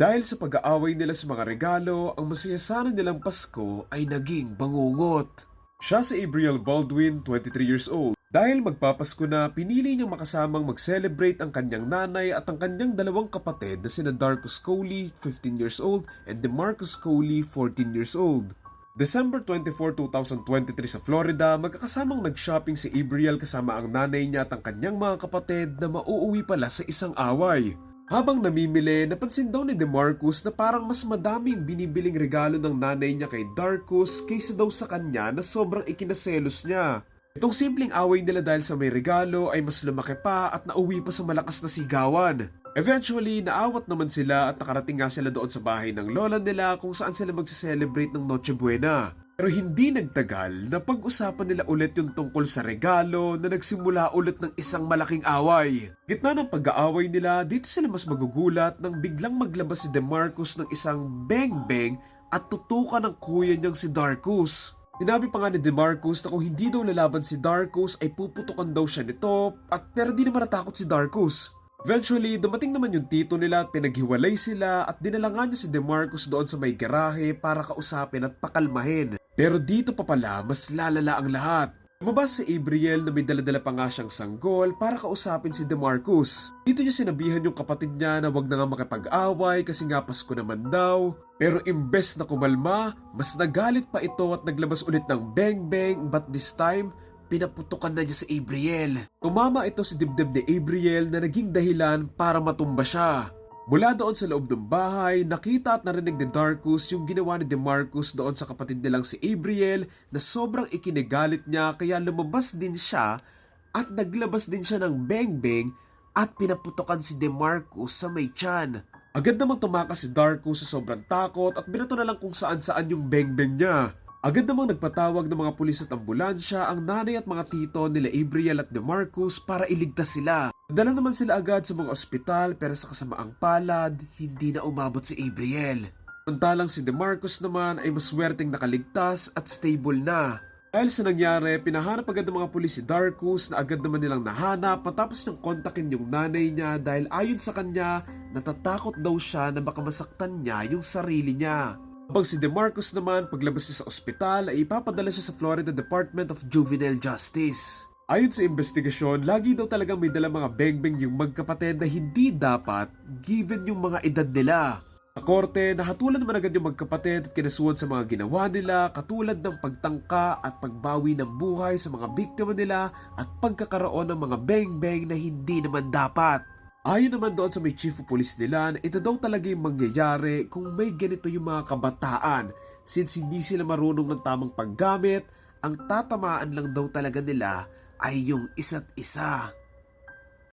Dahil sa pag-aaway nila sa mga regalo, ang masaya sana nilang Pasko ay naging bangungot. Siya si Abriel Baldwin, 23 years old. Dahil magpapasko na, pinili niyang makasamang mag-celebrate ang kanyang nanay at ang kanyang dalawang kapatid na sina Darkus Coley, 15 years old, and DeMarcus Coley, 14 years old. December 24, 2023 sa Florida, magkakasamang nag-shopping si Abriel kasama ang nanay niya at ang kanyang mga kapatid na mauuwi pala sa isang away. Habang namimili, napansin daw ni DeMarcus na parang mas madaming binibiling regalo ng nanay niya kay Darkus kaysa daw sa kanya na sobrang ikinaselos niya. Itong simpleng away nila dahil sa may regalo ay mas lumaki pa at nauwi pa sa malakas na sigawan. Eventually, naawat naman sila at nakarating nga sila doon sa bahay ng lola nila kung saan sila magse-celebrate ng Noche Buena. Pero hindi nagtagal na pag-usapan nila ulit yung tungkol sa regalo na nagsimula ulit ng isang malaking away. Gitna ng pag-aaway nila, dito sila mas magugulat nang biglang maglabas si DeMarcus ng isang beng-beng at tutukan ng kuya niyang si Darkus. Sinabi pa nga ni DeMarcus na kung hindi daw lalaban si Darkus ay puputukan daw siya nito at pero di naman natakot si Darkus. Eventually, dumating naman yung tito nila at pinaghiwalay sila at dinala nga niya si DeMarcus doon sa may garahe para kausapin at pakalmahin. Pero dito pa pala, mas lalala ang lahat. Lumabas si Abriel na may daladala pa nga siyang sanggol para kausapin si DeMarcus. Dito niya sinabihan yung kapatid niya na wag na nga makipag-away kasi nga Pasko naman daw. Pero imbes na kumalma, mas nagalit pa ito at naglabas ulit ng bang bang but this time, pinaputukan na niya si Abriel. Tumama ito si dibdib ni Abriel na naging dahilan para matumba siya. Mula doon sa loob ng bahay, nakita at narinig ni Darkus yung ginawa ni DeMarcus doon sa kapatid nilang si Abriel na sobrang ikinigalit niya kaya lumabas din siya at naglabas din siya ng beng-beng at pinaputokan si DeMarcus sa may tiyan. Agad namang tumakas si Darkus sa sobrang takot at binato na lang kung saan-saan yung beng-beng niya. Agad namang nagpatawag ng mga pulis at ambulansya ang nanay at mga tito nila Abriel at DeMarcus para iligtas sila. Dala naman sila agad sa mga ospital pero sa kasamaang palad, hindi na umabot si Abriel. Samantalang si DeMarcus naman ay maswerteng nakaligtas at stable na. Dahil sa nangyari, pinahanap agad ng mga pulis si Darkus na agad naman nilang nahanap matapos niyang kontakin yung nanay niya dahil ayon sa kanya, natatakot daw siya na baka masaktan niya yung sarili niya. Habang si DeMarcus naman paglabas niya sa ospital ay ipapadala siya sa Florida Department of Juvenile Justice. Ayon sa investigasyon, lagi daw talagang may dala mga bengbeng yung magkapatid na hindi dapat given yung mga edad nila. Sa korte, nahatulan naman agad yung magkapatid at kinasuhan sa mga ginawa nila katulad ng pagtangka at pagbawi ng buhay sa mga biktima nila at pagkakaroon ng mga bengbeng na hindi naman dapat. Ayon naman doon sa may chief of police nila na ito daw talaga yung mangyayari kung may ganito yung mga kabataan since hindi sila marunong ng tamang paggamit, ang tatamaan lang daw talaga nila ay yung isa't isa.